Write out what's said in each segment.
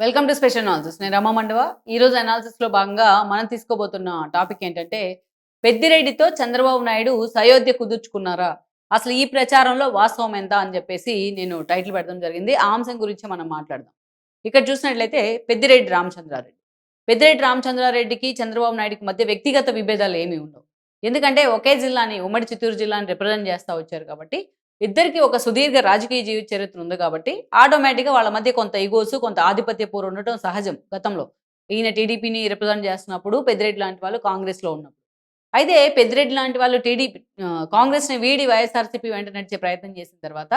Welcome to special analysis నేను రమా మండవ. ఈ రోజు లో భాగంగా మనం తీసుకోబోతున్న టాపిక్ ఏంటంటే పెద్దిరెడ్డితో చంద్రబాబు నాయుడు సయోధ్య కుదుర్చుకున్నారా? అసలు ఈ ప్రచారంలో వాస్తవం ఎంత అని చెప్పేసి నేను టైటిల్ పెడడం జరిగింది. ఆ అంశం గురించి మనం మాట్లాడదాం. ఇక్కడ చూసినట్లయితే పెద్దిరెడ్డి రామచంద్రారెడ్డి. పెద్దిరెడ్డి రామచంద్రారెడ్డికి చంద్రబాబు నాయుడికి మధ్య వ్యక్తిగత విభేదాలు ఏమీ ఉండవు. ఎందుకంటే ఒకే జిల్లాని ఉమ్మడి చిత్తూరు జిల్లాని రిప్రజెంట్ చేస్తూ వచ్చారు కాబట్టి ఇద్దరికి ఒక సుదీర్ఘ రాజకీయ జీవిత చరిత్ర ఉంది కాబట్టి ఆటోమేటిక్గా వాళ్ళ మధ్య కొంత ఇగోసు కొంత ఆధిపత్య పూర్వం ఉండటం సహజం గతంలో. ఈయన టీడీపీని రిప్రజెంట్ చేస్తున్నప్పుడు పెద్దిరెడ్డి లాంటి వాళ్ళు కాంగ్రెస్లో ఉన్నప్పుడు. అయితే పెద్దిరెడ్డి లాంటి వాళ్ళు టీడీపీ కాంగ్రెస్ని వీడి వైఎస్ఆర్సీపీ వెంట నడిచే ప్రయత్నం చేసిన తర్వాత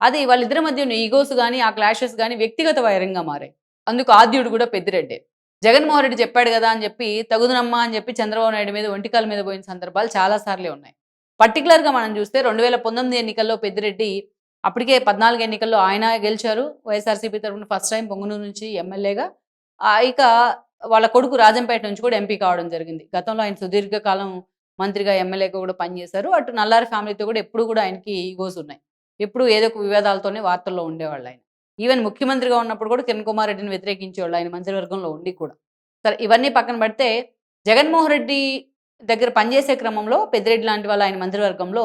అది వాళ్ళిద్దరి మధ్య ఉన్న ఈగోస్ కానీ ఆ క్లాషెస్ కానీ వ్యక్తిగత వైరంగా మారాయి. అందుకు ఆద్యుడు కూడా పెద్దిరెడ్డే. జగన్మోహన్ రెడ్డి చెప్పాడు కదా అని చెప్పి తగుదనమ్మా అని చెప్పి చంద్రబాబు నాయుడు మీద ఒంటికాల మీద పోయిన సందర్భాలు చాలా సార్లే ఉన్నాయి. పర్టికులర్గా మనం చూస్తే రెండు వేల పంతొమ్మిది ఎన్నికల్లో పెద్దిరెడ్డి అప్పటికే పద్నాలుగు ఎన్నికల్లో ఆయన గెలిచారు. వైఎస్ఆర్సీపీ తరఫున ఫస్ట్ టైం పొంగునూరు నుంచి ఎమ్మెల్యేగా. ఇక వాళ్ళ కొడుకు రాజంపేట నుంచి కూడా ఎంపీ కావడం జరిగింది. గతంలో ఆయన సుదీర్ఘకాలం మంత్రిగా ఎమ్మెల్యేగా కూడా పనిచేశారు. అటు నల్లారి ఫ్యామిలీతో కూడా ఎప్పుడు కూడా ఆయనకి ఈగోస్ ఉన్నాయి. ఎప్పుడు ఏదో ఒక వివాదాలతోనే వార్తల్లో ఉండేవాళ్ళు ఆయన. ఈవెన్ ముఖ్యమంత్రిగా ఉన్నప్పుడు కూడా కిరణ్ కుమార్ రెడ్డిని వ్యతిరేకించేవాళ్ళు ఆయన మంత్రివర్గంలో ఉండి కూడా. సరే ఇవన్నీ పక్కన పెడితే జగన్మోహన్ రెడ్డి దగ్గర పనిచేసే క్రమంలో పెద్దిరెడ్డి లాంటి వాళ్ళు ఆయన మంత్రివర్గంలో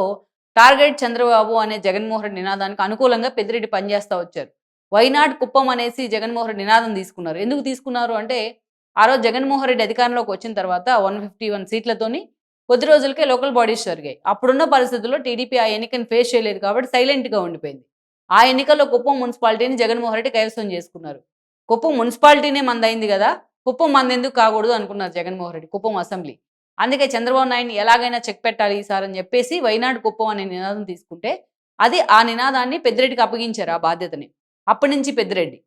టార్గెట్ చంద్రబాబు అనే జగన్మోహన్ రెడ్డి నినాదానికి అనుకూలంగా పెద్దిరెడ్డి పనిచేస్తూ వచ్చారు. వైనాడ్ కుప్పం అనేసి జగన్మోహన్ రెడ్డి నినాదం తీసుకున్నారు. ఎందుకు తీసుకున్నారు అంటే ఆ రోజు జగన్మోహన్ రెడ్డి అధికారంలోకి వచ్చిన తర్వాత వన్ ఫిఫ్టీ వన్ సీట్లతోని కొద్ది రోజులకే లోకల్ బాడీస్ జరిగాయి. అప్పుడున్న పరిస్థితుల్లో టీడీపీ ఆ ఎన్నికను ఫేస్ చేయలేదు కాబట్టి సైలెంట్గా ఉండిపోయింది. ఆ ఎన్నికల్లో కుప్పం మున్సిపాలిటీని జగన్మోహన్ రెడ్డి కైవసం చేసుకున్నారు. కుప్పం మున్సిపాలిటీనే మందైంది కదా కుప్పం మందెందుకు కాకూడదు అనుకున్నారు జగన్మోహన్ రెడ్డి కుప్పం అసెంబ్లీ. అందుకే చంద్రబాబు నాయుడిని ఎలాగైనా చెక్ పెట్టాలి ఈసారి అని చెప్పేసి వైనాడు కుప్పం అనే నినాదం తీసుకుంటే అది ఆ నినాదాన్ని పెద్దిరెడ్డికి అప్పగించారు ఆ బాధ్యతని. అప్పటి నుంచి పెద్దిరెడ్డి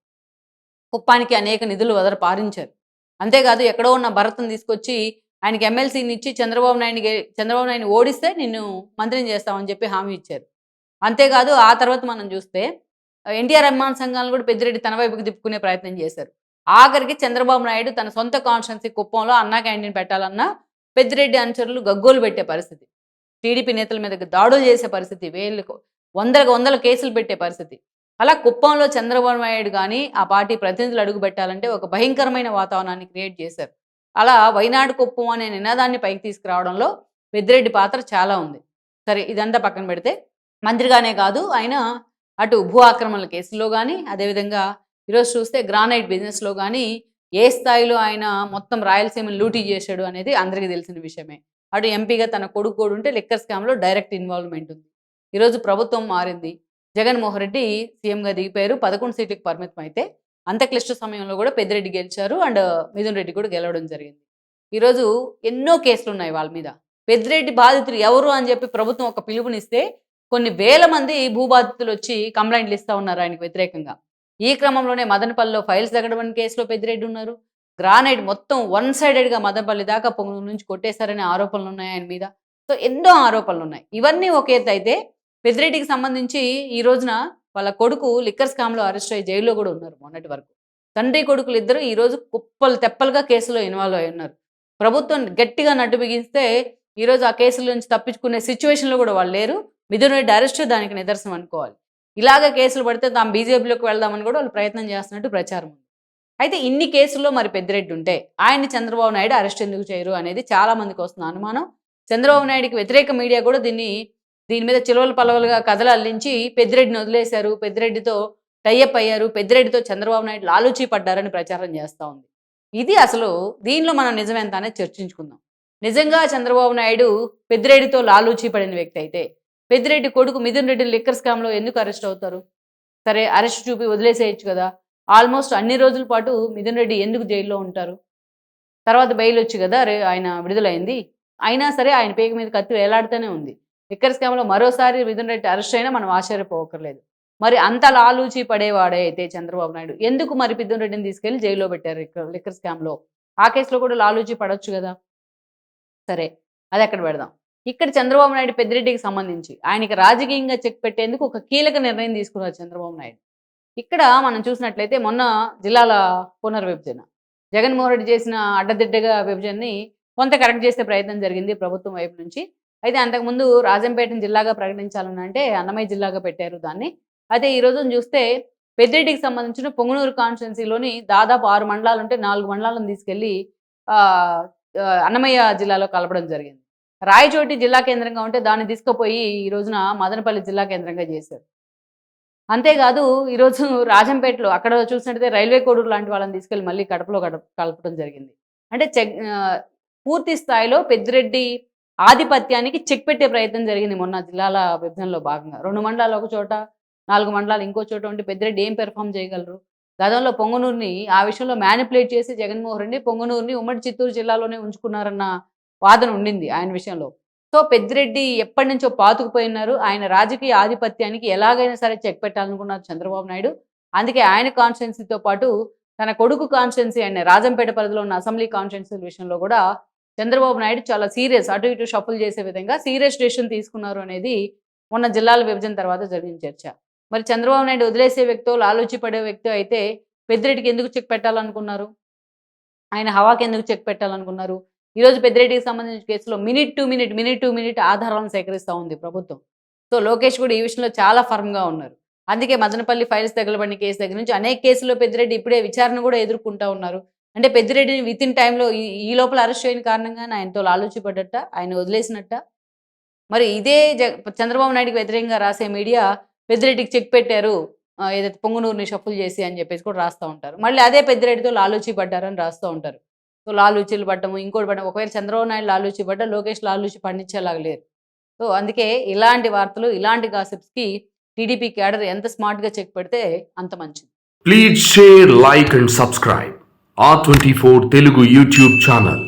కుప్పానికి అనేక నిధులు వదర పారించారు. అంతేకాదు ఎక్కడో ఉన్న భరత్ని తీసుకొచ్చి ఆయనకి ఎమ్మెల్సీని ఇచ్చి చంద్రబాబు నాయుడికి చంద్రబాబు నాయుడిని ఓడిస్తే నిన్ను మంత్రిని చేస్తామని చెప్పి హామీ ఇచ్చారు. అంతేకాదు ఆ తర్వాత మనం చూస్తే ఎన్టీఆర్ అభిమాన సంఘాలను కూడా పెద్దిరెడ్డి తన వైపుకి తిప్పుకునే ప్రయత్నం చేశారు. ఆఖరికి చంద్రబాబు నాయుడు తన సొంత కాన్స్టిట్యున్సీ కుప్పంలో అన్నా క్యాంటీన్ పెట్టాలన్నా పెద్దిరెడ్డి అనుచరులు గగ్గోలు పెట్టే పరిస్థితి. టీడీపీ నేతల మీద దాడులు చేసే పరిస్థితి వేలకు వందలకు వందల కేసులు పెట్టే పరిస్థితి. అలా కుప్పంలో చంద్రబాబు నాయుడు కానీ ఆ పార్టీ ప్రతినిధులు అడుగు పెట్టాలంటే ఒక భయంకరమైన వాతావరణాన్ని క్రియేట్ చేశారు. అలా వైనాడు కుప్పం అనే నినాదాన్ని పైకి తీసుకురావడంలో పెద్దిరెడ్డి పాత్ర చాలా ఉంది. సరే ఇదంతా పక్కన పెడితే మంత్రిగానే కాదు ఆయన అటు భూ ఆక్రమణల కేసులో కానీ అదేవిధంగా ఈరోజు చూస్తే గ్రానైట్ బిజినెస్లో కానీ ఏ స్థాయిలో ఆయన మొత్తం రాయలసీమను లూటీ చేశాడు అనేది అందరికీ తెలిసిన విషయమే. అటు ఎంపీగా తన కొడుకు కూడా ఉంటే లిక్కర్ స్కామ్లో డైరెక్ట్ ఇన్వాల్వ్మెంట్ ఉంది. ఈరోజు ప్రభుత్వం మారింది. జగన్మోహన్ రెడ్డి సీఎంగా దిగిపోయారు. పదకొండు సీట్లకు పరిమితం అయితే అంత క్లిష్ట సమయంలో కూడా పెద్దిరెడ్డి గెలిచారు అండ్ మిథున్ రెడ్డి కూడా గెలవడం జరిగింది. ఈరోజు ఎన్నో కేసులు ఉన్నాయి వాళ్ళ మీద. పెద్దిరెడ్డి బాధితులు ఎవరు అని చెప్పి ప్రభుత్వం ఒక పిలుపునిస్తే కొన్ని వేల మంది భూబాధితులు వచ్చి కంప్లైంట్లు ఇస్తూ ఉన్నారు ఆయనకు వ్యతిరేకంగా. ఈ క్రమంలోనే మదనపల్లిలో ఫైల్స్ తగ్గడం కేసులో పెద్దిరెడ్డి ఉన్నారు. గ్రానైట్ మొత్తం వన్ సైడెడ్గా మదనపల్లి దాకా పొంగు నుంచి కొట్టేశారనే ఆరోపణలు ఉన్నాయి ఆయన మీద. సో ఎన్నో ఆరోపణలు ఉన్నాయి. ఇవన్నీ ఒక ఎత్తు అయితే పెద్దిరెడ్డికి సంబంధించి ఈ రోజున వాళ్ళ కొడుకు లిక్కర్ స్కామ్లో అరెస్ట్ అయ్యి జైల్లో కూడా ఉన్నారు మొన్నటి వరకు. తండ్రి కొడుకులు ఇద్దరు ఈ రోజు కుప్పలు తెప్పలుగా కేసులో ఇన్వాల్వ్ అయి ఉన్నారు. ప్రభుత్వం గట్టిగా నడ్డు బిగిస్తే ఈరోజు ఆ కేసుల నుంచి తప్పించుకునే సిచ్యువేషన్లో కూడా వాళ్ళు లేరు. మిథున్ రెడ్డి అరెస్ట్ దానికి నిదర్శనం అనుకోవాలి. ఇలాగ కేసులు పడితే తాము బీజేపీలోకి వెళ్దామని కూడా వాళ్ళు ప్రయత్నం చేస్తున్నట్టు ప్రచారం ఉంది. అయితే ఇన్ని కేసుల్లో మరి పెద్దిరెడ్డి ఉంటే ఆయన్ని చంద్రబాబు నాయుడు అరెస్ట్ ఎందుకు చేయరు అనేది చాలా మందికి వస్తున్న అనుమానం. చంద్రబాబు నాయుడికి వ్యతిరేక మీడియా కూడా దీన్ని దీని మీద చిలువలు పలవలుగా కథలు అల్లించి పెద్దిరెడ్డిని వదిలేశారు. పెద్దిరెడ్డితో టైఅప్ అయ్యారు. పెద్దిరెడ్డితో చంద్రబాబు నాయుడు లాలూచీ పడ్డారని ప్రచారం చేస్తూ ఉంది. ఇది అసలు దీనిలో మనం నిజమెంత అనేది చర్చించుకుందాం. నిజంగా చంద్రబాబు నాయుడు పెద్దిరెడ్డితో లాలూచీ పడిన వ్యక్తి అయితే పెద్దిరెడ్డి కొడుకు మిథున్ రెడ్డి లిక్కర్ స్కామ్లో ఎందుకు అరెస్ట్ అవుతారు? సరే అరెస్ట్ చూపి వదిలేసేయచ్చు కదా. ఆల్మోస్ట్ అన్ని రోజుల పాటు మిథున్ రెడ్డి ఎందుకు జైల్లో ఉంటారు? తర్వాత బెయిల్ వచ్చి కదా రే ఆయన విడుదలైంది. అయినా సరే ఆయన పేక మీద కత్తి వేలాడుతూనే ఉంది. లిక్కర్ స్కామ్లో మరోసారి మిథున్ రెడ్డి అరెస్ట్ అయినా మనం ఆశ్చర్యపోకర్లేదు. మరి అంత లాలూచి పడేవాడే అయితే చంద్రబాబు నాయుడు. ఎందుకు మరి మిథున్ రెడ్డిని తీసుకెళ్ళి జైల్లో పెట్టారు లిక్కర్ స్కామ్లో ఆ కేసులో కూడా లాలూచి పడవచ్చు కదా. సరే అది అక్కడ పెడదాం. ఇక్కడ చంద్రబాబు నాయుడు పెద్దిరెడ్డికి సంబంధించి ఆయనకి రాజకీయంగా చెక్ పెట్టేందుకు ఒక కీలక నిర్ణయం తీసుకున్నారు చంద్రబాబు నాయుడు. ఇక్కడ మనం చూసినట్లయితే మొన్న జిల్లాల పునర్విభజన. జగన్మోహన్ రెడ్డి చేసిన అడ్డదిడ్డగా విభజనని కొంత కరెక్ట్ చేసే ప్రయత్నం జరిగింది ప్రభుత్వం వైపు నుంచి. అయితే అంతకుముందు రాజంపేటను జిల్లాగా ప్రకటించాలని అంటే అన్నమయ్య జిల్లాగా పెట్టారు దాన్ని. అయితే ఈ రోజు చూస్తే పెద్దిరెడ్డికి సంబంధించిన పొంగనూరు కాన్స్టిట్యున్సీలోని దాదాపు ఆరు మండలాలు ఉంటే నాలుగు మండలాలను తీసుకెళ్ళి అన్నమయ్య జిల్లాలో కలపడం జరిగింది. రాయచోటి జిల్లా కేంద్రంగా ఉంటే దాన్ని తీసుకుపోయి ఈ రోజున మదనపల్లి జిల్లా కేంద్రంగా చేశారు. అంతేకాదు ఈరోజు రాజంపేటలో అక్కడ చూసినట్టయితే రైల్వే కోడూరు లాంటి వాళ్ళని తీసుకెళ్ళి మళ్ళీ కడపలో కలపడం జరిగింది. అంటే చెక్ పూర్తి స్థాయిలో పెద్దిరెడ్డి ఆధిపత్యానికి చెక్ పెట్టే ప్రయత్నం జరిగింది మొన్న జిల్లాల విభజనలో భాగంగా. రెండు మండలాలు ఒక చోట నాలుగు మండలాలు ఇంకో చోట ఉంటే పెద్దిరెడ్డి ఏం పెర్ఫామ్ చేయగలరు? గతంలో పొంగనూరుని ఆ విషయంలో మ్యానిపులేట్ చేసి జగన్మోహన్ రెడ్డి పొంగనూరుని ఉమ్మడి చిత్తూరు జిల్లాలోనే ఉంచుకున్నారన్న వాదన ఉండింది ఆయన విషయంలో. సో పెద్దిరెడ్డి ఎప్పటి నుంచో పాతుకుపోయినారు ఆయన రాజకీయ ఆధిపత్యానికి ఎలాగైనా సరే చెక్ పెట్టాలనుకున్నారు చంద్రబాబు నాయుడు. అందుకే ఆయన కాన్స్టిట్యున్సీతో పాటు తన కొడుకు కాన్స్టిట్యున్సీ ఆయన రాజంపేట పరిధిలో ఉన్న అసెంబ్లీ కాన్స్టిట్యున్సీల విషయంలో కూడా చంద్రబాబు నాయుడు చాలా సీరియస్ అటు ఇటు షఫుల్ చేసే విధంగా సీరియస్ డెసిషన్ తీసుకున్నారు అనేది మొన్న జిల్లాల విభజన తర్వాత జరిగిన చర్చ. మరి చంద్రబాబు నాయుడు వదిలేసే వ్యక్తో లాలూచి పడే వ్యక్తి అయితే పెద్దిరెడ్డికి ఎందుకు చెక్ పెట్టాలనుకున్నారు? ఆయన హవాకి ఎందుకు చెక్ పెట్టాలనుకున్నారు? ఈరోజు పెద్దిరెడ్డికి సంబంధించిన కేసులో minute to minute minute to minute ఆధారాలను సేకరిస్తూ ఉంది ప్రభుత్వం. సో లోకేష్ కూడా ఈ విషయంలో చాలా ఫర్మ్గా ఉన్నారు. అందుకే మదనపల్లి ఫైల్స్ తగలబడిన కేసు దగ్గర నుంచి అనేక కేసుల్లో పెద్దిరెడ్డి ఇప్పుడే విచారణ కూడా ఎదుర్కొంటూ ఉన్నారు. అంటే పెద్దిరెడ్డిని విత్ ఇన్ టైంలో ఈ ఈ లోపల అరెస్ట్ అయిన కారణంగా ఆయనతో ఆలోచిపడ్డట ఆయన వదిలేసినట్ట. మరి ఇదే జ చంద్రబాబు నాయుడుకి వ్యతిరేకంగా రాసే మీడియా పెద్దిరెడ్డికి చెక్ పెట్టారు ఏదైతే పొంగునూరుని షఫుల్ చేసి అని చెప్పేసి కూడా రాస్తూ ఉంటారు. మళ్ళీ అదే పెద్దిరెడ్డితో లాలూచి పడ్డారని రాస్తూ ఉంటారు. సో లాలూచీలు పడ్డము ఇంకోటి పడ్డం ఒకవేళ చంద్రబాబు నాయుడు లాలూచి పడ్డ లోకేష్ లాలూచి పండించేలాగా లేరు. సో అందుకే ఇలాంటి వార్తలు ఇలాంటి గాసిప్స్కి టీడీపీ క్యాడర్ ఎంత స్మార్ట్గా చెక్ పెడితే అంత మంచిది. Please share like and subscribe. R twenty four Telugu YouTube channel.